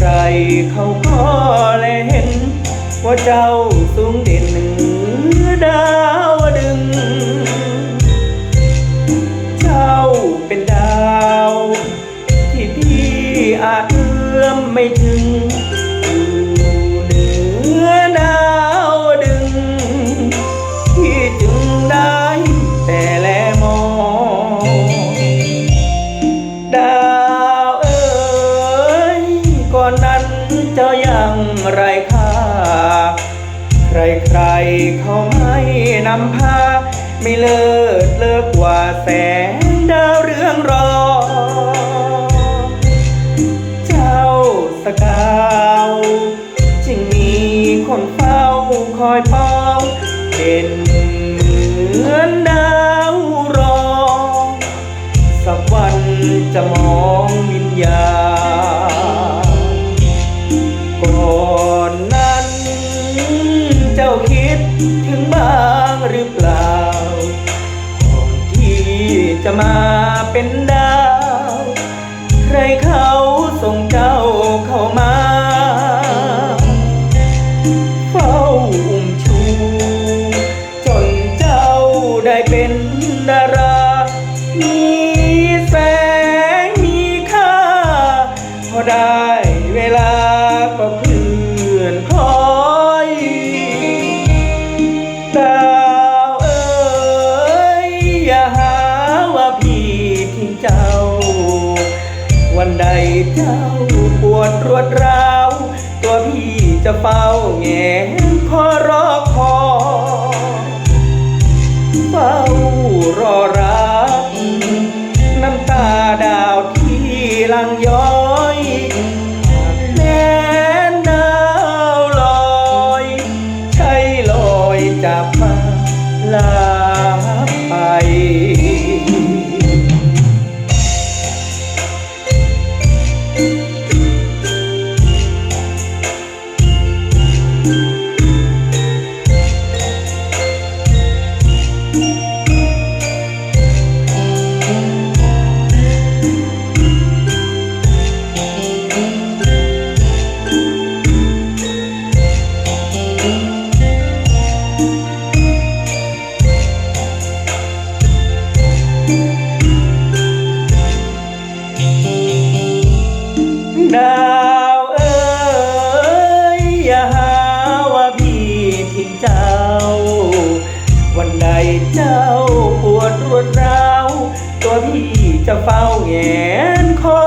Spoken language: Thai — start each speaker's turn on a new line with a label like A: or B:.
A: ใครเขาก็แลเห็น ว่าเจ้าสูงเด่นเหนือดาวดึง เจ้าเป็นดาว ที่พี่อาจเอื้อมไม่ถึง ใครใครเขาไม่นำพา ไม่เลิศเลิกกว่าแสงดาวเรืองรอ เจ้าสกาวจึงมีคนเฝ้าคอยเป้าเป็นเหมือนดาวรอ สักวันจะมอง เป็นดาว ใครเขา เจ้า วันใดเจ้าปวดรวดร้าว ตัวพี่จะเฝ้าแงนคอรอคอยเฝ้ารอรับ ด ตัวพี่จะเฝ้าแงนคอ